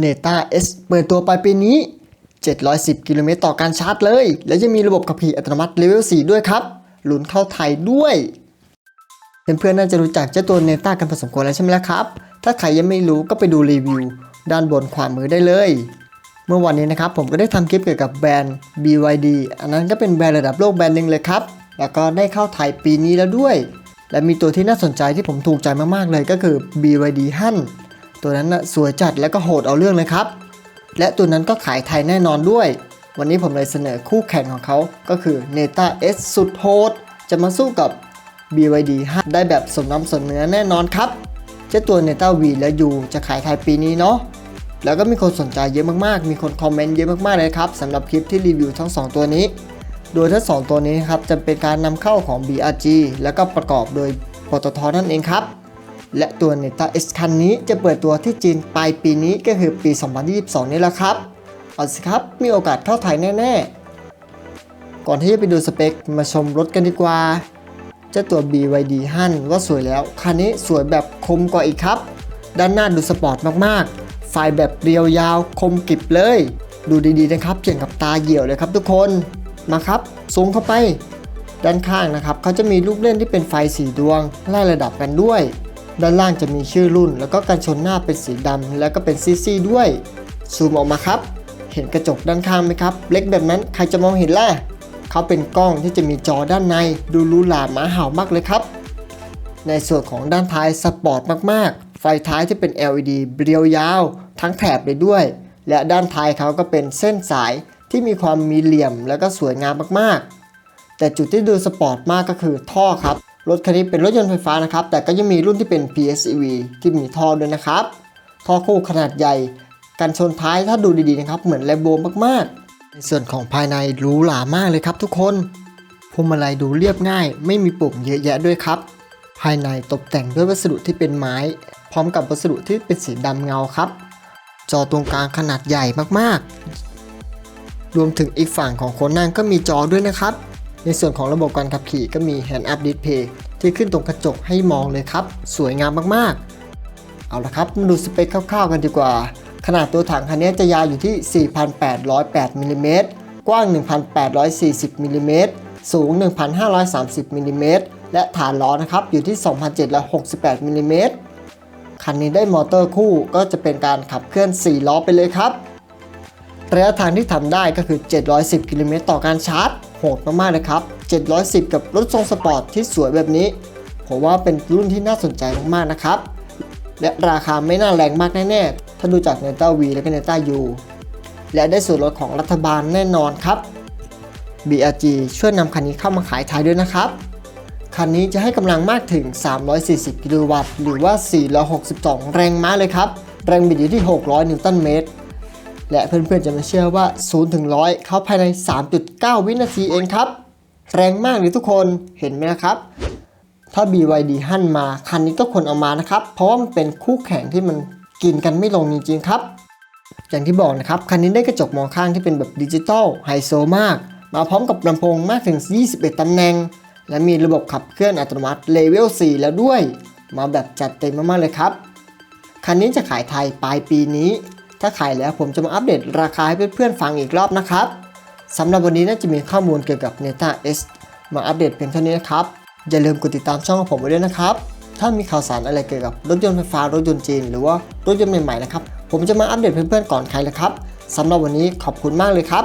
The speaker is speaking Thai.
เนต้า S เปิดตัวไปปีนี้ 710 กิโลเมตรต่อการชาร์จเลย และจะมีระบบขับขี่อัตโนมัติเลเวล 4 ด้วยครับหลุนเข้าไทยด้วย เพื่อนๆน่าจะรู้จักเจ้าตัวเนต้ากันพอสมควรแล้วใช่ไหมล่ะครับ ถ้าใครยังไม่รู้ก็ไปดูรีวิว ด้านบนขวามือได้เลย เมื่อวันนี้นะครับผมก็ได้ทำคลิปเกี่ยวกับแบรนด์ BYD อันนั้นก็เป็นแบรนด์ระดับโลกแบรนด์หนึ่งเลยครับ แล้วก็ได้เข้าไทยปีนี้แล้วด้วย และมีตัวที่น่าสนใจที่ผมถูกใจมากๆเลยก็คือ BYD ฮั่น ตัวนั้นนะสวยจัดและก็โหดเอาเรื่องเลยครับ และตัวนั้นก็ขายไทยแน่นอนด้วย วันนี้ผมเลยเสนอคู่แข่งของเขาก็คือ Neta S สุดโหดจะมาสู้กับ BYD 5ได้แบบสมน้ำสมเนื้อแน่นอนครับ เจ้าตัว Neta V และ U จะขายไทยปีนี้เนาะแล้วก็มีคนสนใจเยอะมากๆ มีคนคอมเมนต์เยอะมากๆเลยครับสำหรับคลิปที่รีวิวทั้ง 2 ตัวนี้ โดยทั้งสองตัวนี้ครับจะเป็นการนำเข้าของ BRG แล้วก็ประกอบโดยปตทนั่นเองครับ และตัว Neta S คันนี้จะเปิดตัวที่จีนปลายปีนี้ก็คือปี 2022 นี่แหละครับเอาสิครับ มีโอกาสเข้าไทยแน่ ๆ ก่อนที่จะไปดูสเปค มาชมรถกันดีกว่า เจ้าตัว BYD ฮั่นว่าสวยแล้ว คันนี้สวยแบบคมกว่าอีกครับ ด้านหน้าดูสปอร์ตมากๆ ไฟแบบเรียวยาวคมกริบเลย ดูดีๆนะครับเกี่ยงกับตาเหี่ยวเลยครับทุกคน มาครับซูมเข้าไป ด้านข้างนะครับเขาจะมีลูกเล่นที่เป็นไฟสีดวงไล่ระดับกันด้วย ด้านล่างจะมีชื่อรุ่น แล้วก็กันชนหน้าเป็นสีดำแล้วก็เป็นซีๆด้วย ซูมออกมาครับ เห็นกระจกด้านข้างไหมครับ เล็กแบบนั้นใครจะมองเห็นล่ะเขาเป็นกล้องที่จะมีจอด้านใน ดูหรูหราหมาเห่ามากเลยครับ ในส่วนของด้านท้ายสปอร์ตมากๆ ไฟท้ายที่เป็น LED เรียวยาว ทั้งแถบเลยด้วย และด้านท้ายเขาก็เป็นเส้นสายที่มีความมีเหลี่ยม แล้วก็สวยงามมากๆ แต่จุดที่ดูสปอร์ตมากก็คือท่อครับ รถคันนี้เป็นรถยนต์ไฟฟ้านะครับ แต่ก็ยังมีรุ่นที่เป็น PHEV ที่มีท่อด้วยนะครับ ท่อคู่ขนาดใหญ่ กันชนท้ายถ้าดูดีๆนะครับ เหมือนแลมโบมากๆ ในส่วนของภายในหรูหรามากเลยครับทุกคนพวงมาลัยดูเรียบง่าย ไม่มีปุ่มเยอะแยะด้วยครับ ภายในตกแต่งด้วยวัสดุที่เป็นไม้ พร้อมกับวัสดุที่เป็นสีดำเงาครับ จอตรงกลางขนาดใหญ่มากๆ รวมถึงอีกฝั่งของคนนั่งก็มีจอด้วยนะครับ ในส่วนของระบบการขับขี่ก็มี Hand Up Display ที่ขึ้นตรงกระจกให้มองเลยครับ สวยงามมากๆ เอาละครับมาดูสเปคคร่าวๆกันดีกว่า ขนาดตัวถังคันนี้จะยาวอยู่ที่ 4,808มิลลิเมตรกว้าง 1,840มิลลิเมตรสูง 1,530มิลลิเมตรและฐานล้อนะครับอยู่ที่ 2,768มิลลิเมตรคันนี้ได้มอเตอร์คู่ก็จะเป็นการขับเคลื่อน 4 ล้อไปเลยครับ ระยะทางที่ทำได้ก็คือ 710 กิโลเมตรต่อการชาร์จ โหดมากๆเลยครับ 710 กับรถทรงสปอร์ตที่สวยแบบนี้ ผมว่าเป็นรุ่นที่น่าสนใจมากๆนะครับ และราคาไม่น่าแรงมากแน่ๆ ถ้าดูจาก n e t a V และก็ n e t a U และได้ส่วนลดของรัฐบาลแน่นอนครับ BRG ช่วยนำคันนี้เข้ามาขายไทยด้วยนะครับ คันนี้จะให้กำลังมากถึง 340 กิโลวัตต์ หรือว่า 462 แรงม้าเลยครับ แรงบิดอยู่ที่ 600 นิวตันเมตร และเพื่อนๆจะไม่เชื่อว่า 0 ถึง 100 เข้าภายใน 3.9 วินาทีเองครับ แรงมากเลยทุกคนเห็นไหมนะครับ ถ้า BYD หั่นมาคันนี้ก็ควรเอามานะครับ เพราะว่ามันเป็นคู่แข่งที่มันกินกันไม่ลงจริงๆครับ อย่างที่บอกนะครับ คันนี้ได้กระจกมองข้างที่เป็นแบบดิจิตอลไฮโซมาก มาพร้อมกับลำโพงมากถึง 21 ตำแหน่ง และมีระบบขับเคลื่อนอัตโนมัติเลเวล 4 แล้วด้วย มาแบบจัดเต็มมากๆเลยครับ คันนี้จะขายไทยปลายปีนี้ ถ้าขายแล้วผมจะมาอัปเดตราคาให้เพื่อนๆฟังอีกรอบนะครับสำหรับวันนี้น่าจะมีข้อมูลเกี่ยวกับ Neta S มาอัปเดตเพียงเท่านี้นะครับ อย่าลืมกดติดตามช่องของผมไว้ด้วยนะครับ ถ้ามีข่าวสารอะไรเกี่ยวกับรถยนต์ไฟฟ้ารถยนต์จีน หรือว่ารถยนต์ใหม่ๆนะครับ ผมจะมาอัปเดตเพื่อนๆก่อนใครเลยครับสำหรับวันนี้ขอบคุณมากเลยครับ